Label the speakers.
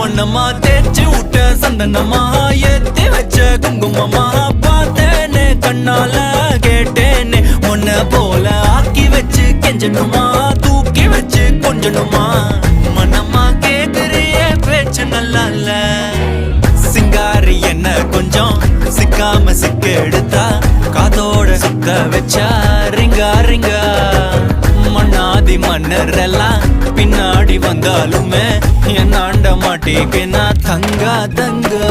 Speaker 1: மண்ணம்மா தேய்ச்சி விட்ட சந்தனமா ஏத்தி வச்ச குங்குமமா பார்த்தேனே கண்ணால கேட்டேனே. உன்ன போல ஆக்கி வச்சு கெஞ்சணுமா தூக்கி வச்சு கொஞ்சணுமா? மண்ணம்மா கேக்குறிய பேச்சு நல்லா இல்ல. சிங்காரி என்ன கொஞ்சம் சிக்காம சிக்க எடுத்தா காதோட சுக்க வச்சா ரிங்கா ரிங்கா. மண்ணாதி மன்னர் எல்லாம் வந்தாலுமே என் ஆண்ட மாட்டேக்கு நான் தங்கா தங்கா.